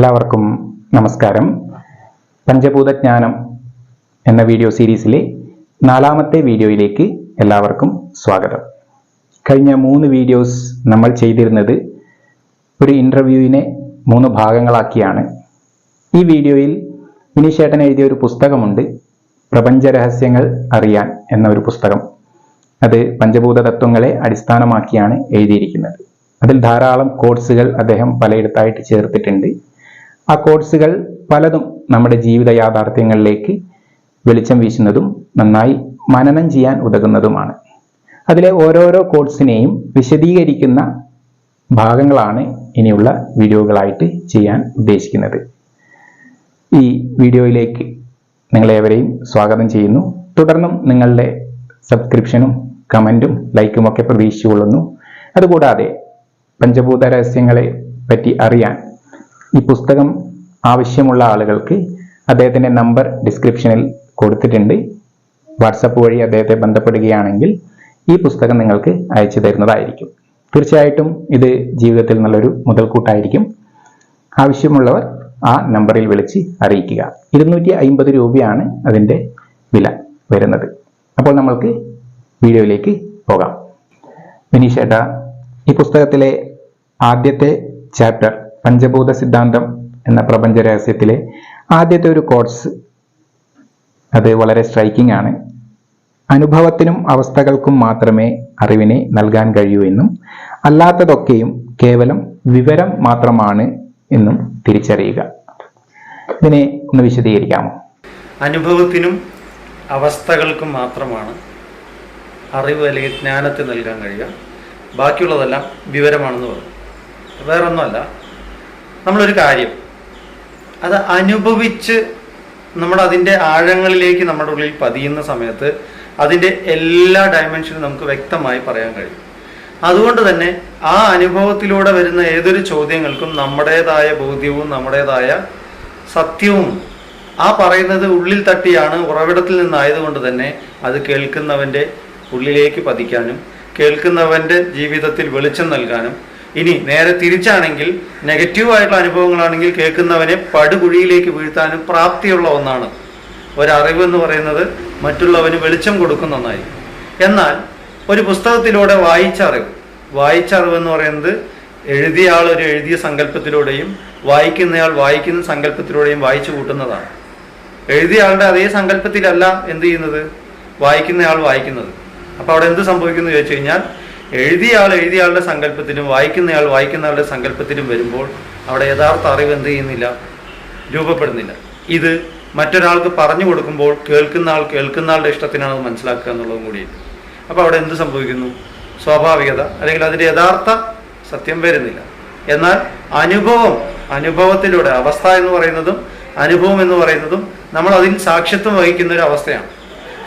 എല്ലാവർക്കും നമസ്കാരം. പഞ്ചഭൂതജ്ഞാനം എന്ന വീഡിയോ സീരീസിലെ നാലാമത്തെ വീഡിയോയിലേക്ക് എല്ലാവർക്കും സ്വാഗതം. കഴിഞ്ഞ മൂന്ന് വീഡിയോസ് നമ്മൾ ചെയ്തിരുന്നത് ഒരു ഇന്റർവ്യൂവിനെ മൂന്ന് ഭാഗങ്ങളാക്കിയാണ്. ഈ വീഡിയോയിൽ വിനീഷേട്ടൻ എഴുതിയ ഒരു പുസ്തകമുണ്ട് പ്രപഞ്ച രഹസ്യങ്ങൾ അറിയാൻ എന്ന ഒരു പുസ്തകം. അത് പഞ്ചഭൂത തത്വങ്ങളെ അടിസ്ഥാനമാക്കിയാണ് എഴുതിയിരിക്കുന്നത്. അതിൽ ധാരാളം കോഴ്സുകൾ അദ്ദേഹം പലയിടത്തായിട്ട് ചേർത്തിട്ടുണ്ട്. ആ കോഴ്സുകൾ പലതും നമ്മുടെ ജീവിത യാഥാർത്ഥ്യങ്ങളിലേക്ക് വെളിച്ചം വീശുന്നതും നന്നായി മനനം ചെയ്യാൻ ഉതകുന്നതുമാണ്. അതിലെ ഓരോരോ കോഴ്സിനെയും വിശദീകരിക്കുന്ന ഭാഗങ്ങളാണ് ഇനിയുള്ള വീഡിയോകളായിട്ട് ചെയ്യാൻ ഉദ്ദേശിക്കുന്നത്. ഈ വീഡിയോയിലേക്ക് നിങ്ങളേവരെയും സ്വാഗതം ചെയ്യുന്നു. തുടർന്നും നിങ്ങളുടെ സബ്സ്ക്രിപ്ഷനും കമന്റും ലൈക്കും ഒക്കെ പ്രതീക്ഷിച്ചുകൊള്ളുന്നു. അതുകൂടാതെ പഞ്ചഭൂത രഹസ്യങ്ങളെ പറ്റി അറിയാൻ ഈ പുസ്തകം ആവശ്യമുള്ള ആളുകൾക്ക് അദ്ദേഹത്തിന്റെ നമ്പർ ഡിസ്ക്രിപ്ഷനിൽ കൊടുത്തിട്ടുണ്ട്. വാട്സപ്പ് വഴി അദ്ദേഹത്തെ ബന്ധപ്പെടുകയാണെങ്കിൽ ഈ പുസ്തകം നിങ്ങൾക്ക് അയച്ചു തരുന്നതായിരിക്കും. തീർച്ചയായിട്ടും ഇത് ജീവിതത്തിൽ നല്ലൊരു മുതൽക്കൂട്ടായിരിക്കും. ആവശ്യമുള്ളവർ ആ നമ്പറിൽ വിളിച്ച് അറിയിക്കുക. ഇരുന്നൂറ്റി അയിമ്പത് രൂപയാണ് അതിന്റെ വില വരുന്നത്. അപ്പോൾ നമ്മൾക്ക് വീഡിയോയിലേക്ക് പോകാം. വിനീഷേട്ട ഈ പുസ്തകത്തിലെ ആദ്യത്തെ ചാപ്റ്റർ പഞ്ചഭൂത സിദ്ധാന്തം എന്ന പ്രപഞ്ച രഹസ്യത്തിലെ ആദ്യത്തെ ഒരു കോഴ്സ് അത് വളരെ സ്ട്രൈക്കിംഗ് ആണ്. അനുഭവത്തിനും അവസ്ഥകൾക്കും മാത്രമേ അറിവിനെ നൽകാൻ കഴിയൂ എന്നും അല്ലാത്തതൊക്കെയും കേവലം വിവരം മാത്രമാണ് എന്നും തിരിച്ചറിയുക. ഇതിനെ ഒന്ന് വിശദീകരിക്കാമോ? അനുഭവത്തിനും അവസ്ഥകൾക്കും മാത്രമാണ് അറിവ് അല്ലെങ്കിൽ ജ്ഞാനത്തെ നൽകാൻ കഴിയുക. ബാക്കിയുള്ളതെല്ലാം വിവരമാണെന്ന് പറഞ്ഞു. വേറൊന്നുമല്ല നമ്മളൊരു കാര്യം. അത് അനുഭവിച്ച് നമ്മൾ അതിന്റെ ആഴങ്ങളിലേക്ക് നമ്മുടെ ഉള്ളിൽ പതിയുന്ന സമയത്ത് അതിന്റെ എല്ലാ ഡയമെൻഷനും നമുക്ക് വ്യക്തമായി പറയാൻ കഴിയും. അതുകൊണ്ട് തന്നെ ആ അനുഭവത്തിലൂടെ വരുന്ന ഏതൊരു ചോദ്യങ്ങൾക്കും നമ്മുടേതായ ബോധ്യവും നമ്മുടേതായ സത്യവും ആ പറയുന്നത് ഉള്ളിൽ തട്ടിയാണ് ഉറവിടത്തിൽ നിന്നായതുകൊണ്ട് തന്നെ അത് കേൾക്കുന്നവന്റെ ഉള്ളിലേക്ക് പതിക്കാനും കേൾക്കുന്നവന്റെ ജീവിതത്തിൽ വെളിച്ചം നൽകാനും ഇനി നേരെ തിരിച്ചാണെങ്കിൽ നെഗറ്റീവായിട്ടുള്ള അനുഭവങ്ങളാണെങ്കിൽ കേൾക്കുന്നവനെ പടുകുഴിയിലേക്ക് വീഴ്ത്താനും പ്രാപ്തിയുള്ള ഒന്നാണ്. ഒരറിവ് എന്ന് പറയുന്നത് മറ്റുള്ളവന് വെളിച്ചം കൊടുക്കുന്ന ഒന്നായി. എന്നാൽ ഒരു പുസ്തകത്തിലൂടെ വായിച്ച അറിവ് വായിച്ച അറിവ് എന്ന് പറയുന്നത് എഴുതിയ ആൾ ഒരു എഴുതിയ സങ്കല്പത്തിലൂടെയും വായിക്കുന്നയാൾ വായിക്കുന്ന സങ്കല്പത്തിലൂടെയും വായിച്ചു കൂട്ടുന്നതാണ്. എഴുതിയ ആളുടെ അതേ സങ്കല്പത്തിലല്ല എന്ത് ചെയ്യുന്നത്? വായിക്കുന്നയാൾ വായിക്കുന്നത്. അപ്പോൾ അവിടെ എന്ത് സംഭവിക്കുന്നു ചോദിച്ചു കഴിഞ്ഞാൽ എഴുതിയ ആൾ എഴുതിയ ആളുടെ സങ്കല്പത്തിലും വായിക്കുന്നയാൾ വായിക്കുന്ന ആളുടെ സങ്കല്പത്തിലും വരുമ്പോൾ അവിടെ യഥാർത്ഥ അറിവ് എന്ത് ചെയ്യുന്നില്ല? രൂപപ്പെടുന്നില്ല. ഇത് മറ്റൊരാൾക്ക് പറഞ്ഞു കൊടുക്കുമ്പോൾ കേൾക്കുന്ന ആൾ കേൾക്കുന്ന ആളുടെ ഇഷ്ടത്തിനാണ് അത് മനസ്സിലാക്കുക എന്നുള്ളതും കൂടിയുണ്ട്. അപ്പോൾ അവിടെ എന്ത് സംഭവിക്കുന്നു? സ്വാഭാവികത അല്ലെങ്കിൽ അതിന്റെ യഥാർത്ഥ സത്യം വരുന്നില്ല. എന്നാൽ അനുഭവം അനുഭവത്തിലൂടെ അവസ്ഥ എന്ന് പറയുന്നതും അനുഭവം എന്ന് പറയുന്നതും നമ്മൾ അതിൽ സാക്ഷ്യത്വം വഹിക്കുന്ന ഒരു അവസ്ഥയാണ്.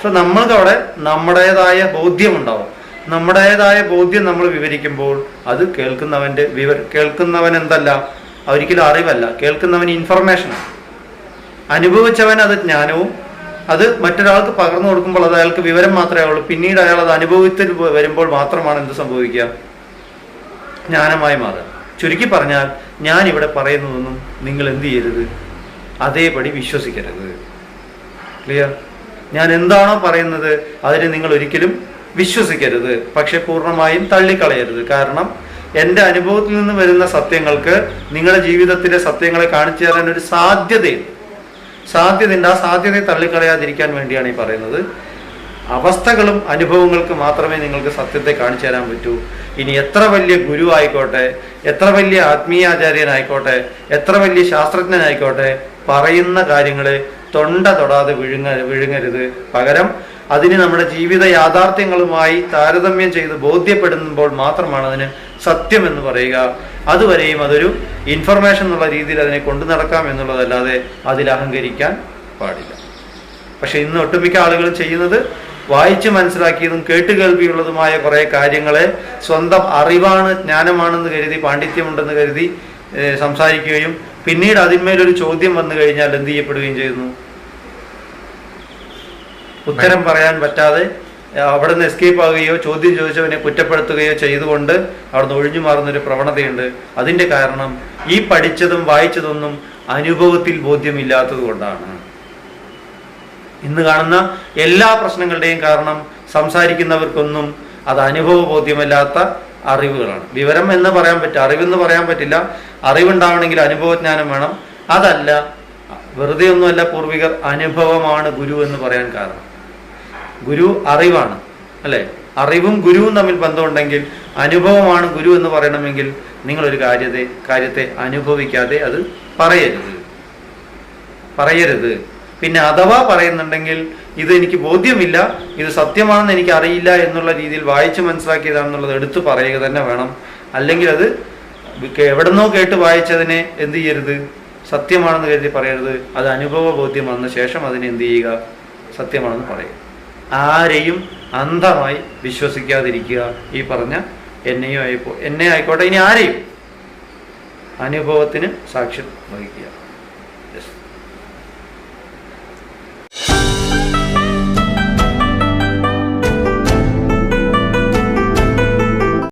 സോ നമ്മൾക്ക് അവിടെ നമ്മുടേതായ ബോധ്യം ഉണ്ടാവും. നമ്മുടേതായ ബോധ്യം നമ്മൾ വിവരിക്കുമ്പോൾ അത് കേൾക്കുന്നവന്റെ വിവ കേൾക്കുന്നവൻ എന്തല്ല? ഒരിക്കലും അറിവല്ല. കേൾക്കുന്നവൻ ഇൻഫർമേഷനാണ് അനുഭവിച്ചവൻ അത് ജ്ഞാനവും അത് മറ്റൊരാൾക്ക് പകർന്നു കൊടുക്കുമ്പോൾ അത് അയാൾക്ക് വിവരം മാത്രമേ ഉള്ളൂ. പിന്നീട് അയാൾ അത് അനുഭവത്തിൽ വരുമ്പോൾ മാത്രമാണ് എന്ത് സംഭവിക്കുക? ജ്ഞാനമായി മാറുക. ചുരുക്കി പറഞ്ഞാൽ ഞാൻ ഇവിടെ പറയുന്നതൊന്നും നിങ്ങൾ എന്ത് ചെയ്യരുത്? അതേപടി വിശ്വസിക്കരുത്. ക്ലിയർ ഞാൻ എന്താണോ പറയുന്നത് അതിനെ നിങ്ങൾ ഒരിക്കലും വിശ്വസിക്കരുത്. പക്ഷെ പൂർണമായും തള്ളിക്കളയരുത്. കാരണം എന്റെ അനുഭവത്തിൽ നിന്ന് വരുന്ന സത്യങ്ങൾക്ക് നിങ്ങളുടെ ജീവിതത്തിലെ സത്യങ്ങളെ കാണിച്ചു തരാൻ ഒരു സാധ്യതയുണ്ട്. സാധ്യതയുണ്ട്. ആ സാധ്യതയെ തള്ളിക്കളയാതിരിക്കാൻ വേണ്ടിയാണ് ഈ പറയുന്നത്. അവസ്ഥകളും അനുഭവങ്ങൾക്ക് മാത്രമേ നിങ്ങൾക്ക് സത്യത്തെ കാണിച്ചു തരാൻ പറ്റൂ. ഇനി എത്ര വലിയ ഗുരു ആയിക്കോട്ടെ എത്ര വലിയ ആത്മീയാചാര്യനായിക്കോട്ടെ എത്ര വലിയ ശാസ്ത്രജ്ഞനായിക്കോട്ടെ പറയുന്ന കാര്യങ്ങളെ തൊണ്ട തൊടാതെ വിഴുങ്ങ വിഴുങ്ങരുത്. പകരം അതിന് നമ്മുടെ ജീവിത യാഥാർത്ഥ്യങ്ങളുമായി താരതമ്യം ചെയ്ത് ബോധ്യപ്പെടുമ്പോൾ മാത്രമാണ് അതിന് സത്യം എന്ന് പറയുക. അതുവരെയും അതൊരു ഇൻഫർമേഷൻ എന്നുള്ള രീതിയിൽ അതിനെ കൊണ്ടു നടക്കാം എന്നുള്ളതല്ലാതെ അതിൽ അഹങ്കരിക്കാൻ പാടില്ല. പക്ഷെ ഇന്ന് ഒട്ടുമിക്ക ആളുകളും ചെയ്യുന്നത് വായിച്ച് മനസ്സിലാക്കിയതും കേട്ടുകേൾവിയുള്ളതുമായ കുറെ കാര്യങ്ങളെ സ്വന്തം അറിവാണ് ജ്ഞാനമാണെന്ന് കരുതി പാണ്ഡിത്യമുണ്ടെന്ന് കരുതി സംസാരിക്കുകയും പിന്നീട് അതിന്മേലൊരു ചോദ്യം വന്നു കഴിഞ്ഞാൽ എന്ത് ചെയ്യപ്പെടുകയും ചെയ്യുന്നു? ഉത്തരം പറയാൻ പറ്റാതെ അവിടെ നിന്ന് എസ്കേപ്പ് ആവുകയോ ചോദ്യം ചോദിച്ചവനെ കുറ്റപ്പെടുത്തുകയോ ചെയ്തുകൊണ്ട് അവിടുന്ന് ഒഴിഞ്ഞു മാറുന്നൊരു പ്രവണതയുണ്ട്. അതിന്റെ കാരണം ഈ പഠിച്ചതും വായിച്ചതൊന്നും അനുഭവത്തിൽ ബോധ്യമില്ലാത്തത് കൊണ്ടാണ്. ഇന്ന് കാണുന്ന എല്ലാ പ്രശ്നങ്ങളുടെയും കാരണം സംസാരിക്കുന്നവർക്കൊന്നും അത് അനുഭവ ബോധ്യമല്ലാത്ത അറിവുകളാണ്. വിവരം എന്ന് പറയാൻ പറ്റില്ല അറിവെന്ന് പറയാൻ പറ്റില്ല. അറിവുണ്ടാവണമെങ്കിൽ അനുഭവജ്ഞാനം വേണം. അതല്ല വെറുതെ ഒന്നുമല്ല പൂർവികർ അനുഭവമാണ് ഗുരു എന്ന് പറയാൻ കാരണം. ഗുരു അറിവാണ് അല്ലെ? അറിവും ഗുരുവും തമ്മിൽ ബന്ധമുണ്ടെങ്കിൽ അനുഭവമാണ് ഗുരു എന്ന് പറയണമെങ്കിൽ നിങ്ങൾ ഒരു കാര്യത്തെ കാര്യത്തെ അനുഭവിക്കാതെ അത് പറയരുത്. പറയരുത്. പിന്നെ അഥവാ പറയുന്നുണ്ടെങ്കിൽ ഇത് എനിക്ക് ബോധ്യമില്ല ഇത് സത്യമാണെന്ന് എനിക്ക് അറിയില്ല എന്നുള്ള രീതിയിൽ വായിച്ച് മനസ്സിലാക്കിയതാണെന്നുള്ളത് എടുത്തു പറയുക തന്നെ വേണം. അല്ലെങ്കിൽ അത് എവിടെന്നോ കേട്ട് വായിച്ചതിനെ എന്ത് ചെയ്യരുത്? സത്യമാണെന്ന് കരുതി പറയരുത്. അത് അനുഭവ ബോധ്യം വന്ന ശേഷം അതിനെ എന്ത് ചെയ്യുക? സത്യമാണെന്ന് പറയുക. ആരെയും അന്ധമായി വിശ്വസിക്കാതിരിക്കുക ഈ പറഞ്ഞ എന്നെയും ആയിപ്പോ എന്നെ ആയിക്കോട്ടെ ഇനി ആരെയും അനുഭവത്തിന് സാക്ഷ്യം വഹിക്കുക.